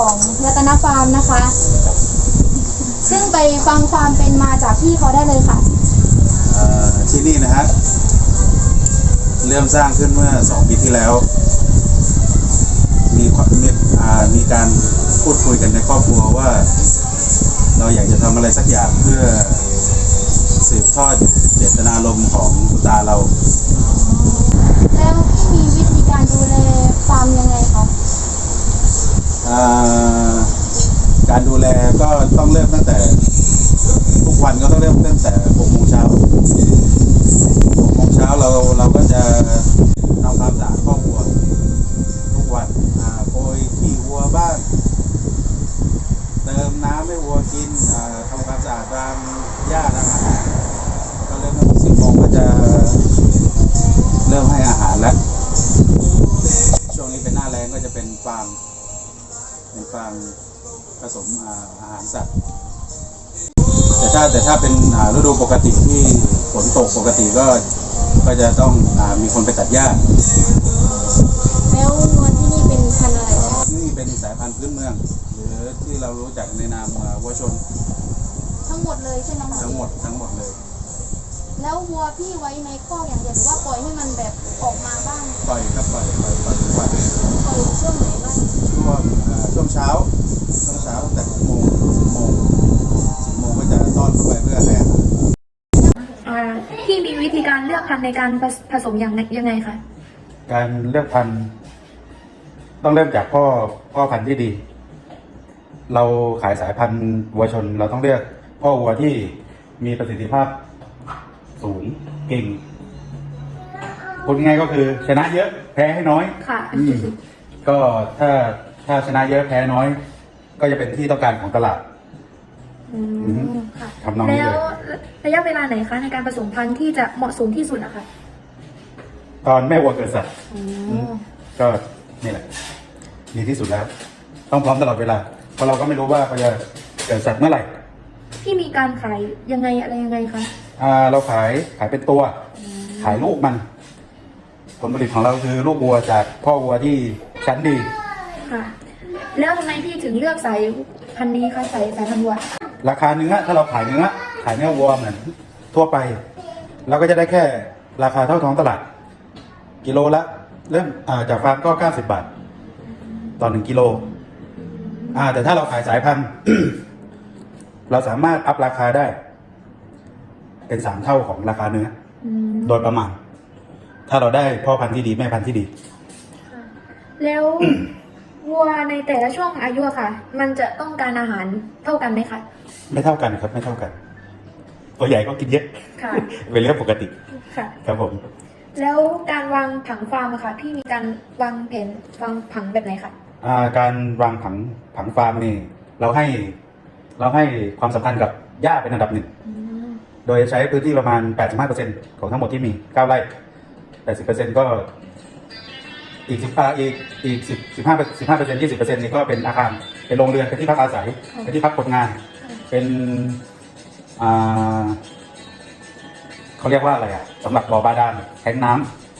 ของรัตนฟาร์มนะคะ ซึ่งไปฟังความเป็นมาจากพี่เขาได้เลยค่ะที่นี่นะฮะเริ่มสร้างขึ้นเมื่อสองปีที่แล้ว มีความมีอ่ามีการพูดคุยกันในครอบครัวว่า เราอยากจะทำอะไรสักอย่างเพื่อสืบทอดเจตนารมณ์ของคุณตาเรา แล้วพี่มีวิธีการดูแลฟาร์มยังไงคะ อ่าการดูแลก็ต้องเริ่มตั้งแต่ ทุกวันก็ต้องเริ่มตั้งแต่หกโมงเช้าหกโมงเช้าเราเราก็จะทำความสะอาดคอกวัว ทุกวันอ่าโปรยขี้วัวบ้าง เติมน้ำให้วัวกินอ่าทำความสะอาดตามหญ้าตามอาหารก็เริ่มตั้งแต่สิบโมงก็จะเริ่มให้อาหารแล้ว ช่วงนี้เป็นหน้าแรงก็จะเป็น ฟาร์มเป็นฟาร์มผสมอ่าอาหารสัตว์ แต่ถ้าแต่ถ้าเป็นอ่าฤดูปกติที่ฝนตกปกติก็ก็จะต้องอามีคนไปตัดหญ้า แล้ววัวที่นี่เป็นพันธุ์อะไรคะนี่เป็นสายพันธุ์พื้นเมือง หรือที่เรารู้จักในนามอ่าวัวชน ทั้งหมดเลยใช่ไหมคะทั้งหมดทั้งหมดเลย แล้ววัวพี่ไว้ในคอกอย่างเดียวหรือว่าปล่อยให้มันแบบออกมาบ้าง ปล่อยครับปล่อยปล่อยปล่อยทุกวันปล่อย ช่วงไหนบ้างช่วงอ่าช่วงเช้าช่วงเช้าตั้งแต่หกโมงสิบโมงสิบโมงก็จะต้อนเข้าไปเพื่อให้อาหาร อ่าที่มีวิธีการเลือกพันธุ์ในการผสผสมอย่างไงยังไงคะการเลือกพันธุ์ต้องเริ่มจากพ่อพ่อพันธุ์ที่ดี เราขายสายพันธุ์วัวชนเราต้องเลือก พ่อวัวที่มีประสิทธิภาพสูงเก่งพูดง่ายๆก็คือชนะเยอะแพ้ให้น้อยค่ะ อืม ก็ถ้าถ้าชนะเยอะแพ้น้อย ก็จะเป็นที่ต้องการของตลาด อือือฮึมค่ะทำนองนี้แล้วเลยระยะเวลาไหนคะในการผสมพันธุ์ที่จะเหมาะสมที่สุดอะคะตอนแม่วัวเกิดสัตว์อ๋อ ก็นี่แหละดีที่สุดแล้ว ต้องพร้อมตลอดเวลา เพราะเราก็ไม่รู้ว่าเขาจะเกิดสัตว์เมื่อไหร่ที่มีการขายยังไงอะไรยังไงคะอ่าเราขายขายเป็นตัว ขายลูกมัน ผลผลิตของเราคือลูกวัวจากพ่อวัวที่ ชั้นดี ค่ะ แล้วทำไมพี่ถึงเลือกสายพันธุ์นี้คะสายสายพันธุ์วัวราคาเนื้อถ้าเราขายเนื้อขายเนื้อวัวเหมือนทั่วไป เราก็จะได้แค่ราคาเท่าท้องตลาด กิโลละเริ่มอ่าจากฟาร์มก็ 90 บาท ต่อหนึ่งกิโลอ่าแต่ถ้าเราขายสายพันธุ์ เราสามารถอัพราคาได้ เป็นสามเท่าของราคาเนื้อ อืม โดยประมาณ ถ้าเราได้พ่อพันธุ์ที่ดีแม่พันธุ์ที่ดีค่ะ แล้ววัวในแต่ละช่วงอายุอะค่ะ มันจะต้องการอาหารเท่ากันไหมคะ ไม่เท่ากันครับไม่เท่ากัน ตัวใหญ่ก็กินเยอะค่ะ เป็นเรื่องปกติค่ะ ครับผม แล้วการวางผังฟาร์มอะค่ะ พี่มีการวางแผนวางผังแบบไหนคะอ่าการวางผังผังฟาร์มนี่เราให้เราให้ความสำคัญกับหญ้าเป็นอันดับหนึ่ง อืมโดยใช้พื้นที่ประมาณ 85%ของทั้งหมดที่มี 9 ไร่ 80%ก็ อีก10อ่าอีกอีก10 15 15% 20%นี่ก็เป็นอาคารเป็นโรงเรือนเป็นที่พักอาศัยเป็นที่พักคนงาน เป็นอ่าเขาเรียกว่าอะไรอะสำหรับบ่อบาดาลแทงน้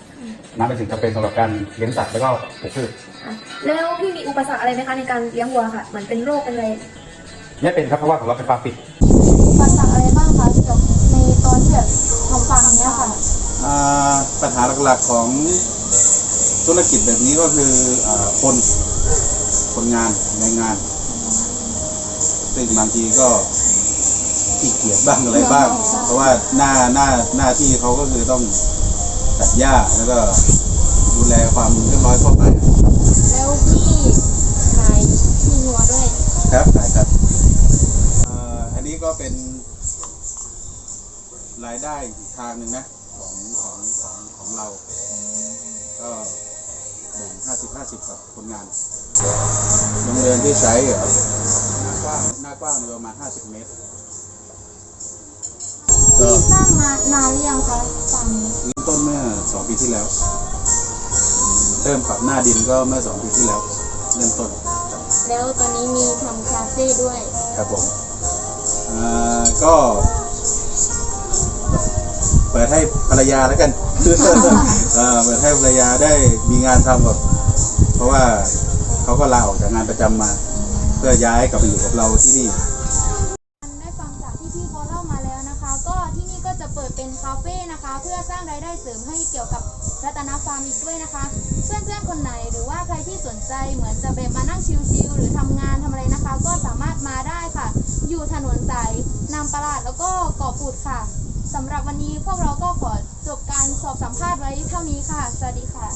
ำน้ำเป็นสิ่งจำเป็นสำหรับการเลี้ยงสัตว์แล้วก็ปลูกพืชค่ะแล้วพี่มีอุปสรรคอะไรไหมคะในการเลี้ยงวัวค่ะ เหมือนเป็นโรคเป็นอะไรไม่เป็นครับเพราะว่าของเราเป็นฟาร์มปิดปัญหาอะไรบ้างคะเกี่ยวกับในตอนที่แบบทำฟาร์มเนี้ยค่ะ อ่าปัญหาหลักๆของ ธุรกิจแบบนี้ก็คืออาคนคนงานแรงงาน ซึ่งบางทีก็ขี้เกียจบ้างอะไรบ้าง เพราะว่าหน้าหน้าหน้าที่เขาก็คือต้องตัดหญ้าแล้วก็ดูแลความเรียบร้อยทั่วไป แล้วพี่ขายที่วัวด้วย ครับใช่ครับอ่าอันนี้ก็เป็นรายได้อีกทางหนึ่งนะ ของของของของเราก็แบ่งห้าสิบห้าสิบกับคนงานโรงเรือนที่ใช้เหรอหน้ากว้างหน้ากว้างประมาณห้าสิบเมตรก็พี่สร้างมานานหรือยังคะฟาร์มนี้เริ่มต้นเมื่อสองปีที่แล้ว เริ่มปรับหน้าดินก็เมื่อสองปีที่แล้ว เริ่มต้นแล้วตอนนี้มีทำคาเฟ่ด้วยครับผมอ่าก็เปิดให้ภรรยาแล้วกันเอ่อเปิดให้ภรรยาได้มีงานทำแบบเพราะว่าเขาเขาก็ลาออกจากงานประจำมา เพื่อย้ายกลับมาอยู่กับเราที่นี่ ได้ฟังจากที่พี่เขาเล่ามาแล้วนะคะ ก็ที่นี่ก็จะเปิดเป็นคาเฟ่นะคะ เพื่อสร้างรายได้เสริมให้เกี่ยวกับรัตนฟาร์มอีกด้วยนะคะ เพื่อนๆคนไหนหรือว่าใครที่สนใจเหมือนจะแบบมานั่งชิลๆหรือทำงานทำอะไรนะคะ ก็สามารถมาได้ค่ะ อยู่ถนนสายนามประหลาดแล้วก็เกาะปูดค่ะ สำหรับวันนี้พวกเราก็ขอจบการสอบสัมภาษณ์ไว้เท่านี้ค่ะ สวัสดีค่ะ